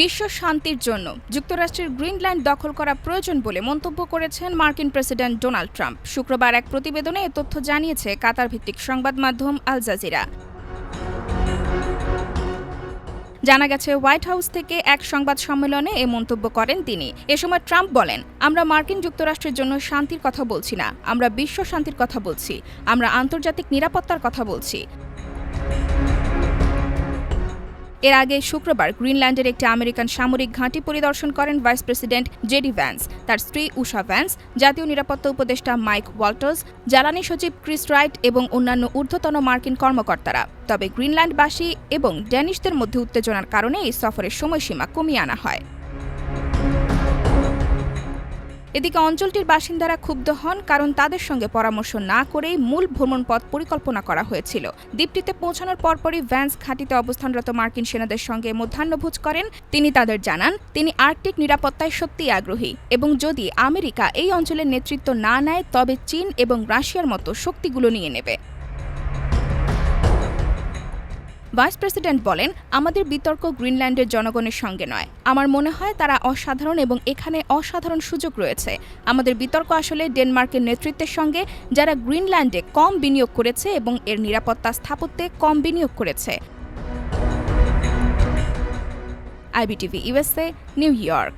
বিশ্ব শান্তির জন্য। যুক্তরাষ্ট্রের গ্রিনল্যান্ড দখল করা প্রয়োজন বলে মন্তব্য করেছেন মার্কিন প্রেসিডেন্ট ডোনাল্ড ট্রাম্প। শুক্রবার এক প্রতিবেদনে এ তথ্য জানিয়েছে কাতার ভিত্তিক সংবাদ মাধ্যম আল জাজিরা। জানা গেছে, হোয়াইট হাউস থেকে এক সংবাদ সম্মেলনে এ মন্তব্য করেন তিনি। এ সময় ট্রাম্প বলেন, আমরা মার্কিন যুক্তরাষ্ট্রের জন্য শান্তির কথা বলছি না। আমরা বিশ্ব শান্তির কথা বলছি। আমরা আন্তর্জাতিক নিরাপত্তার কথা বলছি। এর আগে শুক্রবার গ্রিনল্যান্ডের একটি আমেরিকান সামরিক ঘাঁটি পরিদর্শন করেন ভাইস প্রেসিডেন্ট জেডি ভ্যান্স। তার স্ত্রী উষা ভ্যান্স, জাতীয় নিরাপত্তা উপদেষ্টা মাইক ওয়াল্টার্স, জ্বালানি সচিব ক্রিস রাইট এবং অন্যান্য ঊর্ধ্বতন মার্কিন কর্মকর্তারা। তবে গ্রিনল্যান্ডবাসী এবং ড্যানিশদের মধ্যে উত্তেজনার কারণে এই সফরের সময়সীমা কমিয়ে আনা হয়। এদিকে অঞ্চলটির বাসিন্দারা ক্ষুব্ধ হন কারণ তাদের সঙ্গে পরামর্শ না করেই মূল ভ্রমণ পথ পরিকল্পনা করা হয়েছিল। দ্বীপটিতে পৌঁছানোর পরপরই ভ্যান্স ঘাঁটিতে অবস্থানরত মার্কিন সেনাদের সঙ্গে মধ্যাহ্নভোজ করেন। তিনি তাদের জানান, তিনি আর্কটিক নিরাপত্তায় সত্যিই আগ্রহী এবং যদি আমেরিকা এই অঞ্চলের নেতৃত্ব না নেয়, তবে চীন এবং রাশিয়ার মতো শক্তিগুলো নিয়ে নেবে। ভাইস প্রেসিডেন্ট বলেন, আমাদের বিতর্ক গ্রিনল্যান্ডের জনগণের সঙ্গে নয়। আমার মনে হয় তারা অসাধারণ এবং এখানে অসাধারণ সুযোগ রয়েছে। আমাদের বিতর্ক আসলে ডেনমার্কের নেতৃত্বের সঙ্গে, যারা গ্রিনল্যান্ডে কম বিনিয়োগ করেছে এবং এর নিরাপত্তা স্থাপত্যে কম বিনিয়োগ করেছে। IBTV USA New York.